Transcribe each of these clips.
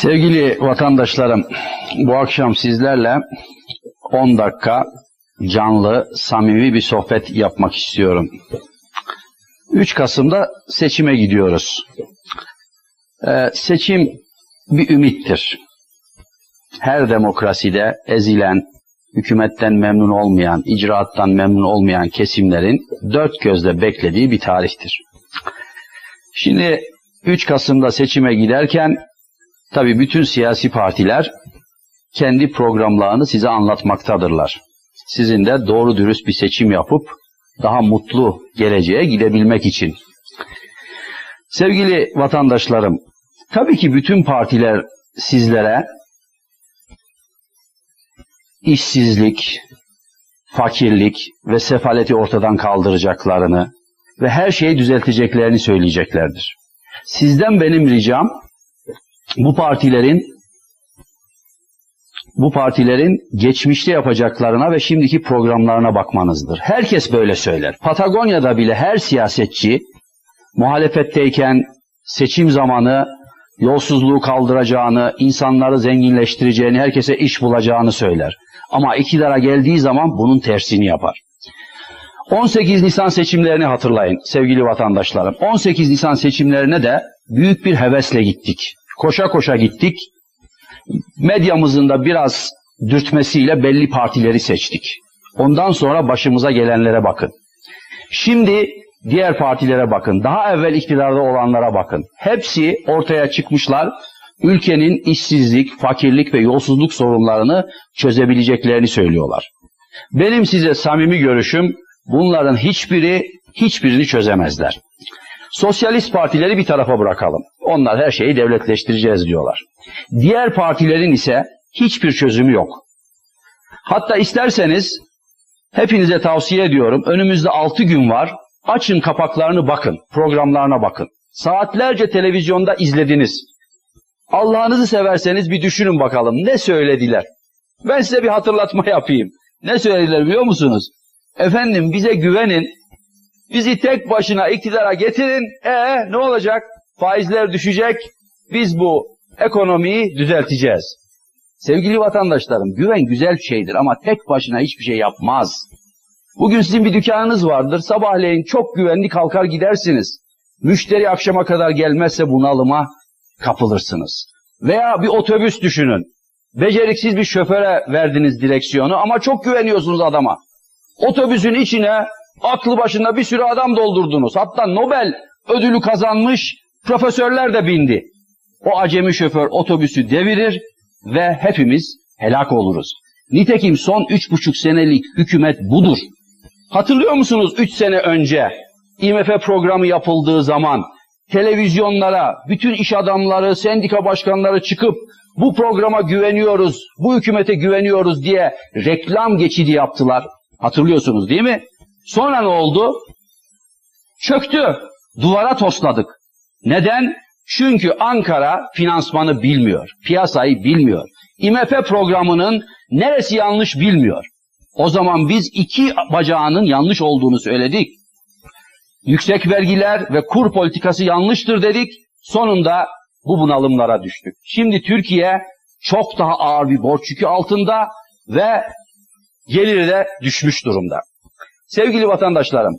Sevgili vatandaşlarım, bu akşam sizlerle 10 dakika canlı, samimi bir sohbet yapmak istiyorum. 3 Kasım'da seçime gidiyoruz. Ee, seçim bir ümittir. Her demokraside ezilen, hükümetten memnun olmayan, icraattan memnun olmayan kesimlerin dört gözle beklediği bir tarihtir. Şimdi 3 Kasım'da seçime giderken tabii bütün siyasi partiler kendi programlarını size anlatmaktadırlar. Sizin de doğru dürüst bir seçim yapıp daha mutlu geleceğe gidebilmek için. Sevgili vatandaşlarım, tabii ki bütün partiler sizlere işsizlik, fakirlik ve sefaleti ortadan kaldıracaklarını ve her şeyi düzelteceklerini söyleyeceklerdir. Sizden benim ricam bu partilerin bu partilerin geçmişte yapacaklarına ve şimdiki programlarına bakmanızdır. Herkes böyle söyler. Patagonya'da bile her siyasetçi muhalefetteyken seçim zamanı yolsuzluğu kaldıracağını, insanları zenginleştireceğini, herkese iş bulacağını söyler. Ama iktidara geldiği zaman bunun tersini yapar. 18 Nisan seçimlerini hatırlayın sevgili vatandaşlarım. 18 Nisan seçimlerine de büyük bir hevesle gittik. Koşa koşa gittik. Medyamızın da biraz dürtmesiyle belli partileri seçtik. Ondan sonra başımıza gelenlere bakın. Şimdi diğer partilere bakın. Daha evvel iktidarda olanlara bakın. Hepsi ortaya çıkmışlar. Ülkenin işsizlik, fakirlik ve yolsuzluk sorunlarını çözebileceklerini söylüyorlar. Benim size samimi görüşüm bunların hiçbiri hiçbirini çözemezler. Sosyalist partileri bir tarafa bırakalım. Onlar her şeyi devletleştireceğiz diyorlar. Diğer partilerin ise hiçbir çözümü yok. Hatta isterseniz hepinize tavsiye ediyorum. Önümüzde 6 gün var. Açın kapaklarını bakın. Programlarına bakın. Saatlerce televizyonda izlediniz. Allah'ınızı severseniz bir düşünün bakalım. Ne söylediler? Ben size bir hatırlatma yapayım. Ne söylediler biliyor musunuz? Efendim bize güvenin. Bizi tek başına iktidara getirin. E ne olacak? Faizler düşecek. Biz bu ekonomiyi düzelteceğiz. Sevgili vatandaşlarım, güven güzel bir şeydir ama tek başına hiçbir şey yapmaz. Bugün sizin bir dükkanınız vardır. Sabahleyin çok güvenli kalkar gidersiniz. Müşteri akşama kadar gelmezse bunalıma kapılırsınız. Veya bir otobüs düşünün. Beceriksiz bir şoföre verdiniz direksiyonu ama çok güveniyorsunuz adama. Otobüsün içine aklı başında bir sürü adam doldurdunuz. Hatta Nobel ödülü kazanmış profesörler de bindi. O acemi şoför otobüsü devirir ve hepimiz helak oluruz. Nitekim son üç buçuk senelik hükümet budur. Hatırlıyor musunuz üç sene önce IMF programı yapıldığı zaman televizyonlara bütün iş adamları, sendika başkanları çıkıp bu programa güveniyoruz, bu hükümete güveniyoruz diye reklam geçidi yaptılar. Hatırlıyorsunuz değil mi? Sonra ne oldu? Çöktü. Duvara tosladık. Neden? Çünkü Ankara finansmanı bilmiyor, piyasayı bilmiyor. IMF programının neresi yanlış bilmiyor. O zaman biz iki bacağının yanlış olduğunu söyledik. Yüksek vergiler ve kur politikası yanlıştır dedik. Sonunda bu bunalımlara düştük. Şimdi Türkiye çok daha ağır bir borç yükü altında ve geliri de düşmüş durumda. Sevgili vatandaşlarım,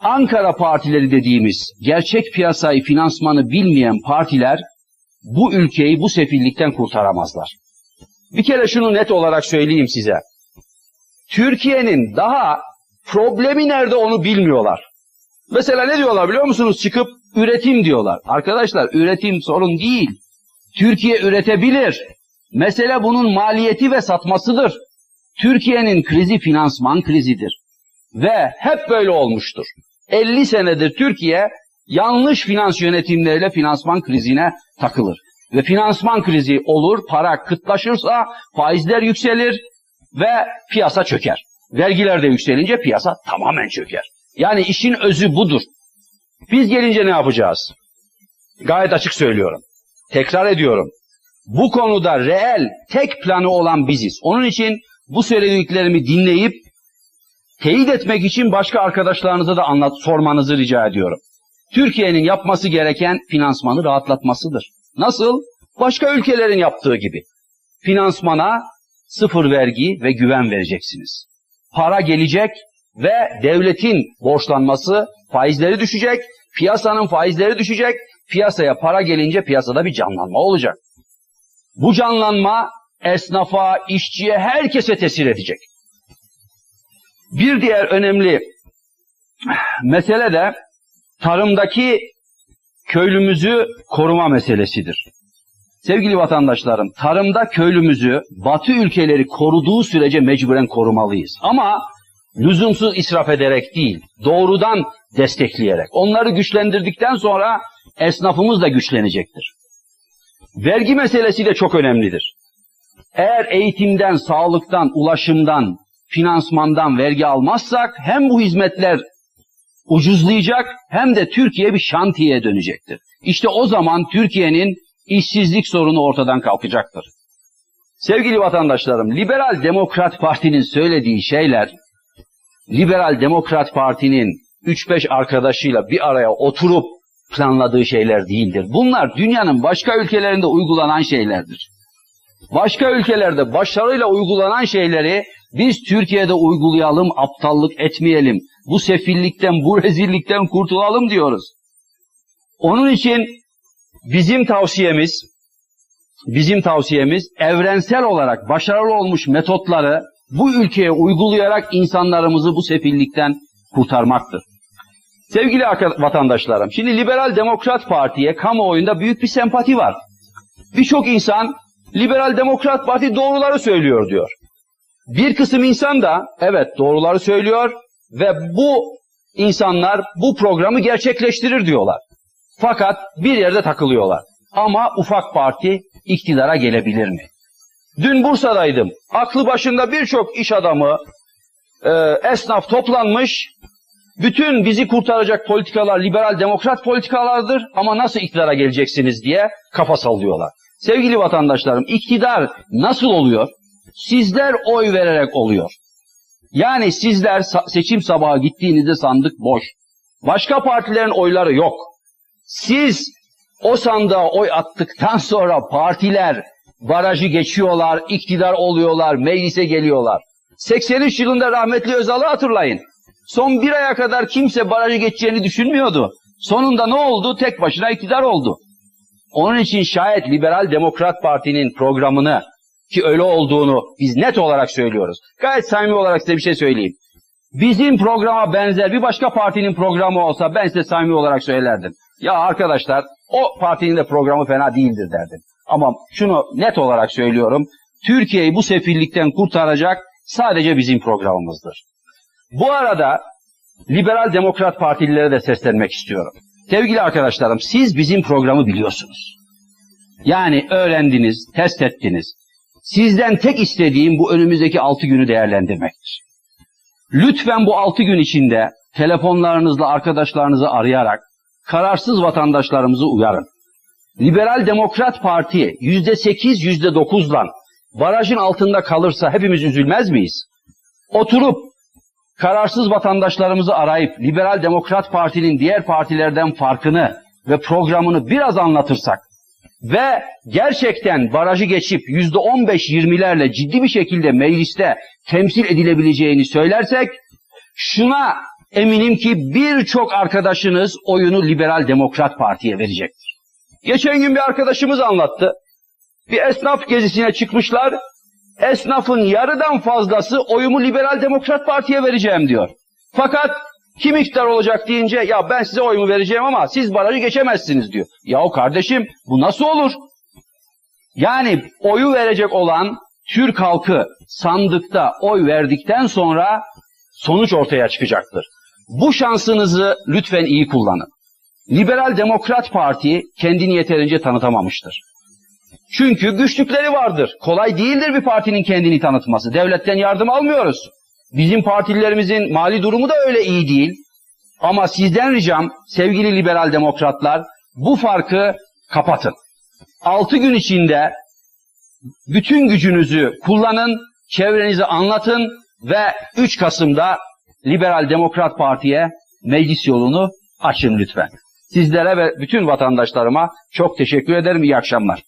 Ankara partileri dediğimiz gerçek piyasayı finansmanı bilmeyen partiler bu ülkeyi bu sefillikten kurtaramazlar. Bir kere şunu net olarak söyleyeyim size. Türkiye'nin daha problemi nerede onu bilmiyorlar. Mesela ne diyorlar biliyor musunuz? Çıkıp üretim diyorlar. Arkadaşlar üretim sorun değil. Türkiye üretebilir. Mesele bunun maliyeti ve satmasıdır. Türkiye'nin krizi finansman krizidir. Ve hep böyle olmuştur. 50 senedir Türkiye yanlış finans yönetimleriyle finansman krizine takılır. Ve finansman krizi olur, para kıtlaşırsa faizler yükselir ve piyasa çöker. Vergiler de yükselince piyasa tamamen çöker. Yani işin özü budur. Biz gelince ne yapacağız? Gayet açık söylüyorum. Tekrar ediyorum. Bu konuda reel, tek planı olan biziz. Onun için bu söylediklerimi dinleyip teyit etmek için başka arkadaşlarınıza da anlat, sormanızı rica ediyorum. Türkiye'nin yapması gereken finansmanı rahatlatmasıdır. Nasıl? Başka ülkelerin yaptığı gibi. Finansmana sıfır vergi ve güven vereceksiniz. Para gelecek ve devletin borçlanması, faizleri düşecek, piyasanın faizleri düşecek, piyasaya para gelince piyasada bir canlanma olacak. Bu canlanma esnafa, işçiye, herkese tesir edecek. Bir diğer önemli mesele de tarımdaki köylümüzü koruma meselesidir. Sevgili vatandaşlarım, tarımda köylümüzü Batı ülkeleri koruduğu sürece mecburen korumalıyız. Ama lüzumsuz israf ederek değil, doğrudan destekleyerek. Onları güçlendirdikten sonra esnafımız da güçlenecektir. Vergi meselesi de çok önemlidir. Eğer eğitimden, sağlıktan, ulaşımdan, finansmandan vergi almazsak hem bu hizmetler ucuzlayacak hem de Türkiye bir şantiyeye dönecektir. İşte o zaman Türkiye'nin işsizlik sorunu ortadan kalkacaktır. Sevgili vatandaşlarım, Liberal Demokrat Parti'nin söylediği şeyler, Liberal Demokrat Parti'nin 3-5 arkadaşıyla bir araya oturup planladığı şeyler değildir. Bunlar dünyanın başka ülkelerinde uygulanan şeylerdir. Başka ülkelerde başarıyla uygulanan şeyleri biz Türkiye'de uygulayalım, aptallık etmeyelim. Bu sefillikten, bu rezillikten kurtulalım diyoruz. Onun için bizim tavsiyemiz, bizim tavsiyemiz evrensel olarak başarılı olmuş metotları bu ülkeye uygulayarak insanlarımızı bu sefillikten kurtarmaktır. Sevgili vatandaşlarım, şimdi Liberal Demokrat Parti'ye kamuoyunda büyük bir sempati var. Birçok insan Liberal Demokrat Parti doğruları söylüyor diyor. Bir kısım insan da evet doğruları söylüyor ve bu insanlar bu programı gerçekleştirir diyorlar. Fakat bir yerde takılıyorlar. Ama ufak parti iktidara gelebilir mi? Dün Bursa'daydım. Aklı başında birçok iş adamı, e, esnaf toplanmış. Bütün bizi kurtaracak politikalar liberal demokrat politikalardır ama nasıl iktidara geleceksiniz diye kafa sallıyorlar. Sevgili vatandaşlarım, iktidar nasıl oluyor? Sizler oy vererek oluyor. Yani sizler seçim sabahı gittiğinizde sandık boş. Başka partilerin oyları yok. Siz o sandığa oy attıktan sonra partiler barajı geçiyorlar, iktidar oluyorlar, meclise geliyorlar. 83 yılında rahmetli Özal'ı hatırlayın. Son bir aya kadar kimse barajı geçeceğini düşünmüyordu. Sonunda ne oldu? Tek başına iktidar oldu. Onun için şayet Liberal Demokrat Parti'nin programını ki öyle olduğunu biz net olarak söylüyoruz. Gayet samimi olarak size bir şey söyleyeyim. Bizim programa benzer bir başka partinin programı olsa ben size samimi olarak söylerdim. Ya arkadaşlar o partinin de programı fena değildir derdim. Ama şunu net olarak söylüyorum. Türkiye'yi bu sefillikten kurtaracak sadece bizim programımızdır. Bu arada Liberal Demokrat Partililere de seslenmek istiyorum. Sevgili arkadaşlarım siz bizim programı biliyorsunuz. Yani öğrendiniz, test ettiniz. Sizden tek istediğim bu önümüzdeki altı günü değerlendirmektir. Lütfen bu altı gün içinde telefonlarınızla arkadaşlarınızı arayarak kararsız vatandaşlarımızı uyarın. Liberal Demokrat Parti yüzde sekiz, yüzde dokuzdan barajın altında kalırsa hepimiz üzülmez miyiz? Oturup kararsız vatandaşlarımızı arayıp Liberal Demokrat Parti'nin diğer partilerden farkını ve programını biraz anlatırsak ve gerçekten barajı geçip yüzde on beş yirmilerle ciddi bir şekilde mecliste temsil edilebileceğini söylersek şuna eminim ki birçok arkadaşınız oyunu Liberal Demokrat Parti'ye verecektir. Geçen gün bir arkadaşımız anlattı. Bir esnaf gezisine çıkmışlar. Esnafın yarıdan fazlası oyumu Liberal Demokrat Parti'ye vereceğim diyor. Fakat kim iktidar olacak deyince ya ben size oyumu vereceğim ama siz barajı geçemezsiniz diyor. Ya o kardeşim bu nasıl olur? Yani oyu verecek olan Türk halkı sandıkta oy verdikten sonra sonuç ortaya çıkacaktır. Bu şansınızı lütfen iyi kullanın. Liberal Demokrat Parti kendini yeterince tanıtamamıştır. Çünkü güçlükleri vardır. Kolay değildir bir partinin kendini tanıtması. Devletten yardım almıyoruz. Bizim partililerimizin mali durumu da öyle iyi değil. Ama sizden ricam sevgili liberal demokratlar bu farkı kapatın. Altı gün içinde bütün gücünüzü kullanın, çevrenizi anlatın ve 3 Kasım'da Liberal Demokrat Parti'ye meclis yolunu açın lütfen. Sizlere ve bütün vatandaşlarıma çok teşekkür ederim. İyi akşamlar.